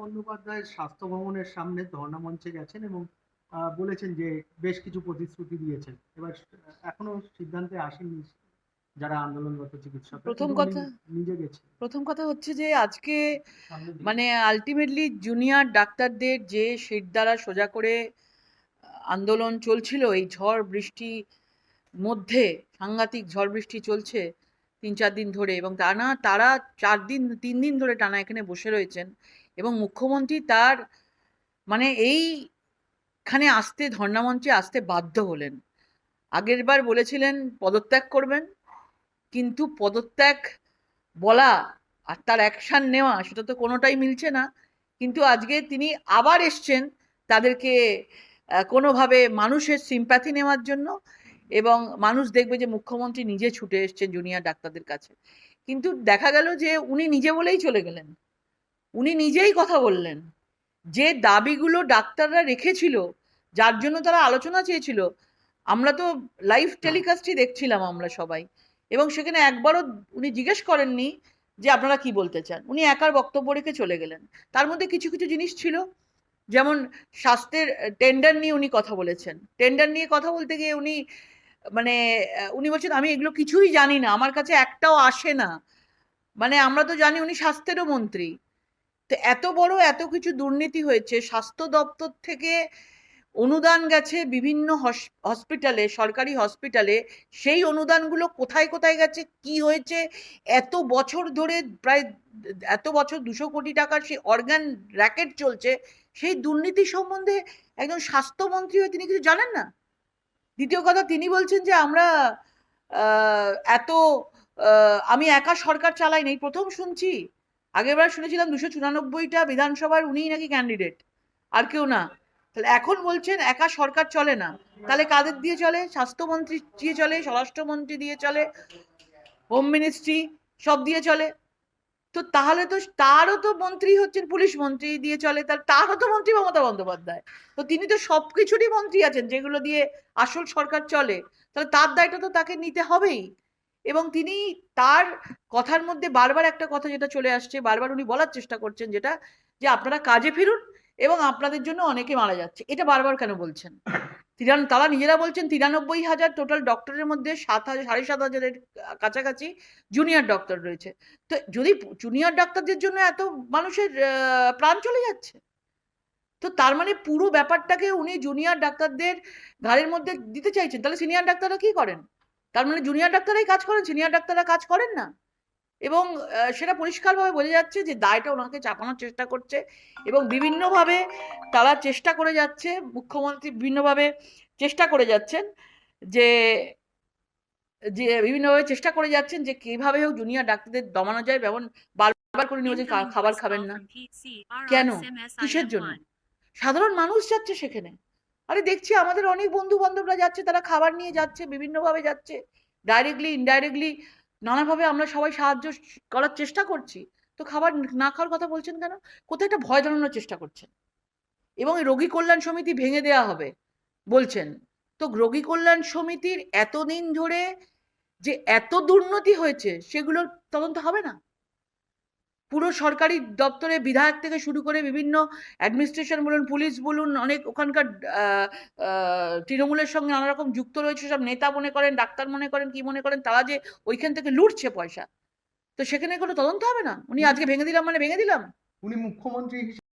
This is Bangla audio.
বন্দ্যোপাধ্যায় স্বাস্থ্য ভবনের সামনে ধর্ণা মঞ্চে গেছেন এবং বলেছেন যে বেশ কিছু প্রতিশ্রুতি দিয়েছেন। এবার এখনও সিদ্ধান্তে আসেননি যারা আন্দোলনরত চিকিৎসক। প্রথম কথা- নিজে গেছেন। প্রথম কথা হচ্ছে যে আজকে মানে আলটিমেটলি জুনিয়র ডাক্তারদের যে সিট দ্বারা সোজা করে আন্দোলন চলছিল এই ঝড় বৃষ্টি মধ্যে সাংঘাতিক ঝড় বৃষ্টি চলছে তিন চার দিন ধরে এবং টানা তারা চার দিন তিন দিন ধরে টানা এখানে বসে রয়েছেন। এবং মুখ্যমন্ত্রী তার মানে এইখানে আসতে, ধর্ণামঞ্চে আসতে বাধ্য হলেন। আগের বার বলেছিলেন, পদত্যাগ করবেন, কিন্তু পদত্যাগ বলা আর তার অ্যাকশান নেওয়া, সেটা তো কোনোটাই মিলছে না। কিন্তু আজকে তিনি আবার এসছেন তাদেরকে কোনোভাবে মানুষের সিম্প্যাথি নেওয়ার জন্য এবং মানুষ দেখবে যে মুখ্যমন্ত্রী নিজে ছুটে এসছেন জুনিয়র ডাক্তারদের কাছে। কিন্তু দেখা গেল যে উনি নিজে বলেই চলে গেলেন। উনি নিজেই কথা বললেন। যে দাবিগুলো ডাক্তাররা রেখেছিল যার জন্য তারা আলোচনা চেয়েছিল আমরা তো লাইভ টেলিকাস্টই দেখছিলাম আমরা সবাই। এবং সেখানে একবারও উনি জিজ্ঞেস করেননি যে আপনারা কি বলতে চান? উনি একার বক্তব্য রেখে চলে গেলেন। তার মধ্যে কিছু কিছু জিনিস ছিল। যেমন স্বাস্থ্যের টেন্ডার নিয়ে উনি কথা বলেছেন। টেন্ডার নিয়ে কথা বলতে গিয়ে উনি মানে উনি বলছেন আমি এগুলো কিছুই জানি না। আমার কাছে একটাও আসে না। মানে আমরা তো জানি উনি স্বাস্থ্যেরও মন্ত্রী। তো এত বড় এত কিছু দুর্নীতি হয়েছে, স্বাস্থ্য দপ্তর থেকে অনুদান গেছে বিভিন্ন হস- হসপিটালে সরকারি হসপিটালে সেই অনুদানগুলো কোথায় কোথায় গেছে? কি হয়েছে? এত বছর ধরে প্রায় এত বছর দুশো কোটি টাকার সেই অর্গান র্যাকেট চলছে। সেই দুর্নীতি সম্বন্ধে একজন স্বাস্থ্যমন্ত্রী হয়ে তিনি কিছু জানেন না? দ্বিতীয় কথা, তিনি বলছেন যে আমরা এত আমি একা সরকার চালাই নাই প্রথম শুনছি আগেরবার শুনেছিলাম দুশো চুরানব্বইটা বিধানসভার উনিই নাকি ক্যান্ডিডেট আর কেউ না। তাহলে এখন বলছেন একা সরকার চলে না। তাহলে কাদের দিয়ে চলে? স্বাস্থ্যমন্ত্রী দিয়ে চলে, স্বরাষ্ট্রমন্ত্রী দিয়ে চলে হোম মিনিস্ট্রি সব দিয়ে চলে। তো তাহলে তো তারও তো মন্ত্রী হচ্ছেন, পুলিশ মন্ত্রী দিয়ে চলে তার তারও তো মন্ত্রী মমতা বন্দ্যোপাধ্যায়। তো তিনি তো সব কিছুরই মন্ত্রী আছেন, যেগুলো দিয়ে আসল সরকার চলে। তাহলে তার দায়টা তো তাকে নিতে হবেই। এবং তিনি তার কথার মধ্যে বারবার একটা কথা যেটা চলে আসছে, বারবার উনি বলার চেষ্টা করছেন যেটা, যে আপনারা কাজে ফিরুন এবং আপনাদের জন্য অনেকে মারা যাচ্ছে। এটা বারবার কেন বলছেন? তিরান, তারা নিজেরা বলছেন তিরানব্বই হাজার টোটাল ডক্টরের মধ্যে সাত হাজার, সাড়ে সাত হাজারের কাছাকাছি জুনিয়র ডক্টর রয়েছে। তো যদি জুনিয়র ডাক্তারদের জন্য এত মানুষের প্রাণ চলে যাচ্ছে, তো তার মানে পুরো ব্যাপারটাকে উনি জুনিয়র ডাক্তারদের ঘাড়ের মধ্যে দিতে চাইছেন। তাহলে সিনিয়র ডাক্তাররা কি করেন? তার মানে জুনিয়র ডাক্তাররাই কাজ করেন সিনিয়র ডাক্তাররা কাজ করেন না। এবং সেটা পরিষ্কারভাবে বোঝা যাচ্ছে যে দায়টা ওনাকে চাপানোর চেষ্টা করছে এবং বিভিন্নভাবে তারা চেষ্টা করে যাচ্ছে মুখ্যমন্ত্রী বিভিন্নভাবে চেষ্টা করে যাচ্ছেন যে যে বিভিন্নভাবে চেষ্টা করে যাচ্ছেন যে কীভাবে হোক জুনিয়র ডাক্তারদের দমানো যায় যেমন বারবার করে নিয়ে খাবার খাবেন না। কেন? কিসের জন্য? সাধারণ মানুষ যাচ্ছে সেখানে। আরে দেখছি আমাদের অনেক বন্ধু বান্ধবরা যাচ্ছে, তারা খাবার নিয়ে যাচ্ছে, বিভিন্নভাবে যাচ্ছে। ডাইরেক্টলি ইনডাইরেক্টলি নানাভাবে আমরা সবাই সাহায্য করার চেষ্টা করছি। তো খাবার না খাওয়ার কথা বলছেন কেন? কোথায় একটা ভয় ধরানোর চেষ্টা করছেন? এবং রোগী কল্যাণ সমিতি ভেঙে দেওয়া হবে, বলছেন। তো রোগী কল্যাণ সমিতির এতদিন ধরে যে এত দুর্নীতি হয়েছে, সেগুলোর তদন্ত হবে না? পুরো সরকারি দপ্তরে বিধায়ক থেকে শুরু করে বিভিন্ন অ্যাডমিনিস্ট্রেশন বলুন পুলিশ বলুন অনেক ওখানকার তৃণমূলের সঙ্গে নানা রকম যুক্ত রয়েছে সব নেতা মনে করেন ডাক্তার মনে করেন কি মনে করেন তারা যে ওইখান থেকে লুটছে পয়সা। তো সেখানে কোনো তদন্ত হবে না? উনি আজকে ভেঙে দিলাম মানে ভেঙে দিলাম? উনি মুখ্যমন্ত্রী